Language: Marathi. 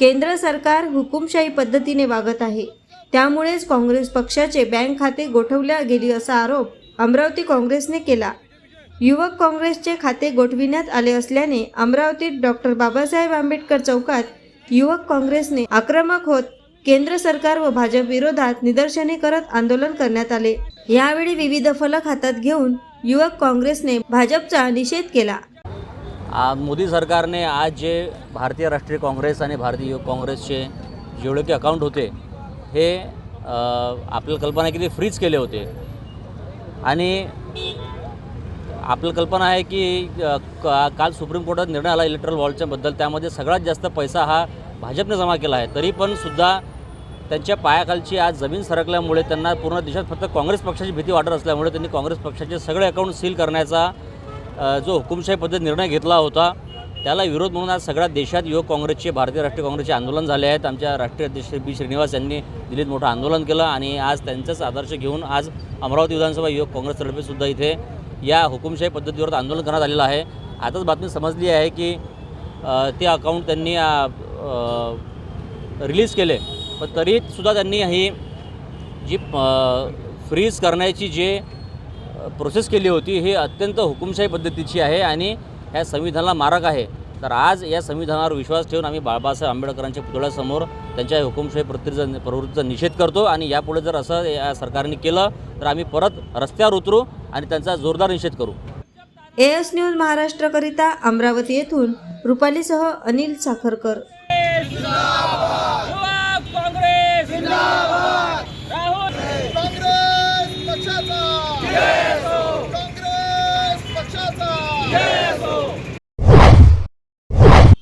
केंद्र सरकार हुकुमशाही पद्धतीने वागत आहे. त्यामुळेच काँग्रेस पक्षाचे बँक खाते गोठवल्या गेली असा आरोप अमरावती काँग्रेसने केला. युवक काँग्रेसचे खाते गोठविण्यात आले असल्याने अमरावतीत डॉक्टर बाबासाहेब आंबेडकर चौकात युवक काँग्रेसने आक्रमक होत केंद्र सरकार व भाजप विरोधात निदर्शने करत आंदोलन करण्यात आले. यावेळी विविध फलक हातात घेऊन युवक काँग्रेसने भाजपचा निषेध केला. मोदी सरकारने आज जे भारतीय राष्ट्रीय काँग्रेस आणि भारतीय काँग्रेसचे जेवढे की अकाउंट होते हे आपल्याला कल्पना आहे की ते फ्रीज केले होते. आणि आपल्याला कल्पना आहे की का काल सुप्रीम कोर्टात निर्णय आला इलेक्ट्रल वॉलच्या बद्दल त्यामध्ये सगळ्यात जास्त पैसा हा भाजपने जमा केला आहे. तरी पण सुद्धा त्यांच्या पायाखालची आज जमीन सरकल्यामुळे त्यांना पूर्ण देशात फक्त काँग्रेस पक्षाची भीती वाटत असल्यामुळे त्यांनी काँग्रेस पक्षाचे सगळे अकाउंट सील करण्याचा जो हुकुमशाही पद्धत निर्णय घेतला होता त्याला विरोध म्हणून आज सगळ्या देशात युवक काँग्रेसचे भारतीय राष्ट्रीय काँग्रेसचे आंदोलन झाले आहेत. आमच्या राष्ट्रीय अध्यक्ष बी श्रीनिवास यांनी दिल्लीत मोठं आंदोलन केलं आणि आज त्यांचाच आदर्श घेऊन आज अमरावती विधानसभा युवक काँग्रेसतर्फेसुद्धा इथे या हुकुमशाही पद्धतीवर आंदोलन करण्यात आलेलं आहे. आताच बातमी समजली आहे की ते अकाउंट त्यांनी रिलीज केले. पण तरीसुद्धा त्यांनी ही जी फ्रीज करण्याची जे प्रोसेस केली होती ही अत्यंत हुकुमशाही पद्धतीची आहे आणि या संविधानाला मारक आहे. तर आज या संविधानावर विश्वास ठेवून आम्ही बाळासाहेब आंबेडकरांच्या पुतळ्यासमोर त्यांच्या हुकुमशाही प्रवृत्तीचा प्रवृत्तीचा निषेध करतो आणि यापुढे जर असं या सरकारने केलं तर आम्ही परत रस्त्यावर उतरू आणि त्यांचा जोरदार निषेध करू. एएस न्यूज महाराष्ट्रकरिता अमरावती येथून रुपालीसह अनिल साखरकर.